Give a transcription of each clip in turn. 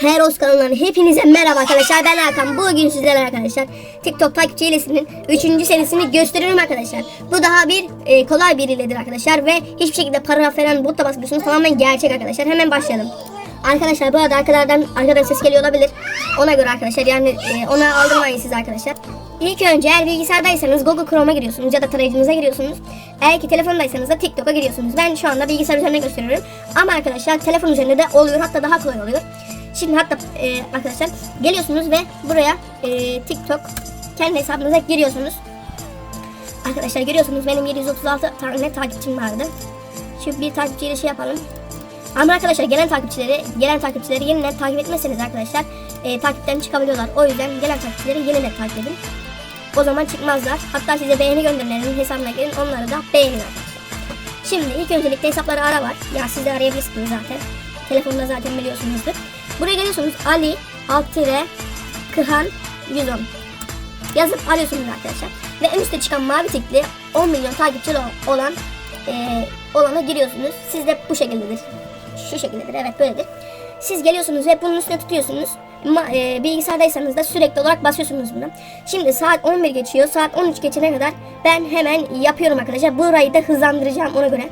Heros kanalından hepinize merhaba arkadaşlar. Ben Hakan. Bugün sizlerle arkadaşlar TikTok takipçi hilesinin 3. serisini gösteriyorum arkadaşlar. Bu daha bir e, kolay bir hiledir arkadaşlar ve hiçbir şekilde para falan bot da basmıyorsunuz. Tamamen gerçek arkadaşlar. Hemen başlayalım. Arkadaşlar bu arada arkalardan arkadan ses geliyor olabilir. Ona göre arkadaşlar yani e, ona aldırmayın siz arkadaşlar. İlk önce eğer bilgisayardaysanız Google Chrome'a giriyorsunuz ya da tarayıcınıza giriyorsunuz. Eğer ki telefondaysanız da TikTok'a giriyorsunuz. Ben şu anda bilgisayar üzerinde gösteriyorum. Ama arkadaşlar telefon üzerinde de oluyor. Hatta daha kolay oluyor. Şimdi hatta e, arkadaşlar geliyorsunuz ve buraya e, TikTok kendi hesabınıza giriyorsunuz. Arkadaşlar görüyorsunuz benim 736 tane takipçim vardı. Şu bir takipçiyle şey yapalım. Ama arkadaşlar gelen takipçileri gelen takipçileri yeniden takip etmezseniz arkadaşlar e, takipten çıkabiliyorlar. O yüzden gelen takipçileri yeniden takip edin. O zaman çıkmazlar. Hatta size beğeni gönderenlerin hesabına gelin onları da beğenin. Şimdi ilk öncelikle hesapları ara var. Ya siz de arayabilirsiniz zaten. Telefonda zaten biliyorsunuzdur. Buraya geliyorsunuz Ali alt tire Kıhan 110 yazıp arıyorsunuz arkadaşlar. Ve en üstte çıkan mavi tikli 10 milyon takipçi olan e, olana giriyorsunuz. Siz de bu şekildedir. Şu şekildedir evet böyledir. Siz geliyorsunuz ve bunun üstüne tutuyorsunuz. Ma, e, bilgisayardaysanız da sürekli olarak basıyorsunuz buna. Şimdi saat 11 geçiyor. Saat 13 geçene kadar ben hemen yapıyorum arkadaşlar. Burayı da hızlandıracağım ona göre.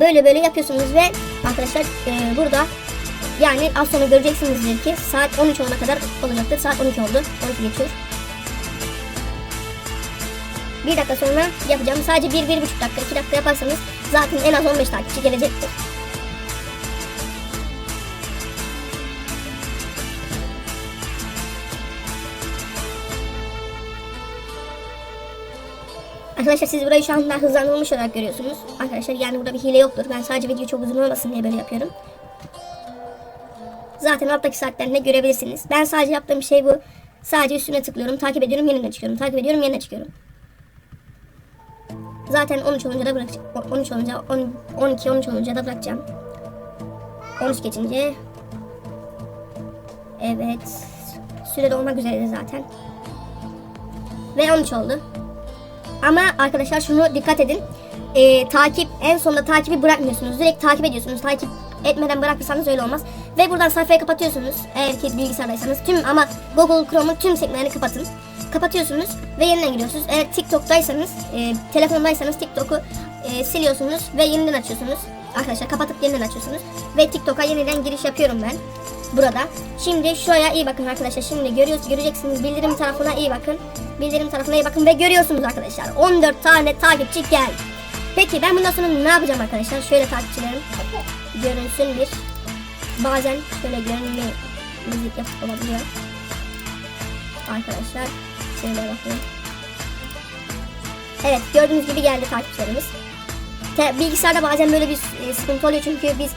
Böyle böyle yapıyorsunuz ve arkadaşlar e, burada yani az sonra göreceksinizdir ki saat 13 olana kadar olacaktır. Saat 12 oldu. 12 geçiyor. Bir dakika sonra yapacağım. Sadece bir, bir buçuk dakika, iki dakika yaparsanız zaten en az 15 takipçi gelecektir. Arkadaşlar siz burayı şu anda hızlandırılmış olarak görüyorsunuz. Arkadaşlar yani burada bir hile yoktur. Ben sadece video çok uzun olmasın diye böyle yapıyorum. Zaten alttaki saatlerinde görebilirsiniz. Ben sadece yaptığım şey bu. Sadece üstüne tıklıyorum, takip ediyorum, yeniden çıkıyorum. Takip ediyorum, yeniden çıkıyorum. Zaten 13 olunca da bırakacağım. 13 olunca, 10, 12, 13 olunca da bırakacağım. 13 geçince. Evet. Sürede olmak üzere zaten. Ve 13 oldu. Ama arkadaşlar şunu dikkat edin. Ee, takip en sonunda takibi bırakmıyorsunuz. Direkt takip ediyorsunuz. Takip etmeden bırakırsanız öyle olmaz. Ve buradan sayfayı kapatıyorsunuz. Eğer ki bilgisayardaysanız tüm ama Google Chrome'un tüm sekmelerini kapatın. Kapatıyorsunuz ve yeniden giriyorsunuz. Eğer TikTok'taysanız, e, telefondaysanız TikTok'u e, siliyorsunuz ve yeniden açıyorsunuz. Arkadaşlar kapatıp yeniden açıyorsunuz. Ve TikTok'a yeniden giriş yapıyorum ben. Burada. Şimdi şuraya iyi bakın arkadaşlar. Şimdi görüyorsunuz, göreceksiniz. Bildirim tarafına iyi bakın. Bildirim tarafına iyi bakın ve görüyorsunuz arkadaşlar. 14 tane takipçi geldi. Peki ben bundan sonra ne yapacağım arkadaşlar? Şöyle takipçilerim görünsün bir. Bazen şöyle görünme müzik yapıp olabiliyor. Arkadaşlar şöyle bakın. Evet gördüğünüz gibi geldi takipçilerimiz. Te- bilgisayarda bazen böyle bir e, sıkıntı oluyor çünkü biz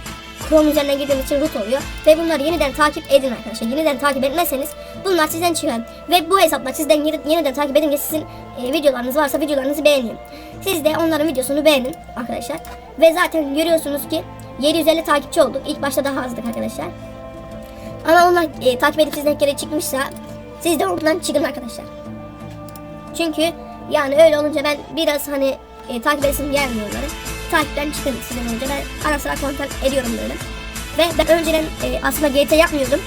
Chrome üzerinden girdiğimiz için root oluyor. Ve bunları yeniden takip edin arkadaşlar. Yeniden takip etmezseniz bunlar sizden çıkar. Ve bu hesaplar sizden yeni- yeniden takip edince sizin e, videolarınız varsa videolarınızı beğenin. Siz de onların videosunu beğenin arkadaşlar. Ve zaten görüyorsunuz ki 750 takipçi olduk. İlk başta daha azdık arkadaşlar. Ama onlar e, takip edip sizden kere çıkmışsa siz de ondan çıkın arkadaşlar. Çünkü yani öyle olunca ben biraz hani e, takip etsin gelmiyor. Takipten çıkın sizden önce. Ben ara sıra kontrol ediyorum böyle. Ve ben önceden e, aslında GT yapmıyordum.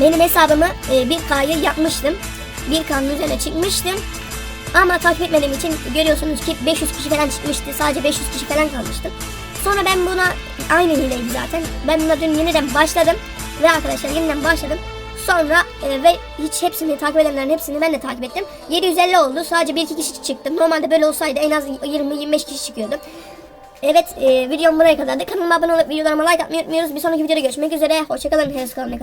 Benim hesabımı e, 1K'yı yapmıştım. 1K'nın üzerine çıkmıştım. Ama takip etmediğim için görüyorsunuz ki 500 kişi falan çıkmıştı. Sadece 500 kişi falan kalmıştı. Sonra ben buna aynı hileydi zaten. Ben buna dün yeniden başladım. Ve arkadaşlar yeniden başladım. Sonra e, ve hiç hepsini takip edenlerin hepsini ben de takip ettim. 750 oldu. Sadece 1-2 kişi çıktı. Normalde böyle olsaydı en az 20-25 kişi çıkıyordu. Evet e, videom buraya kadardı. Kanalıma abone olup videolarıma like atmayı unutmuyoruz. Bir sonraki videoda görüşmek üzere. Hoşçakalın. Henüz kalın.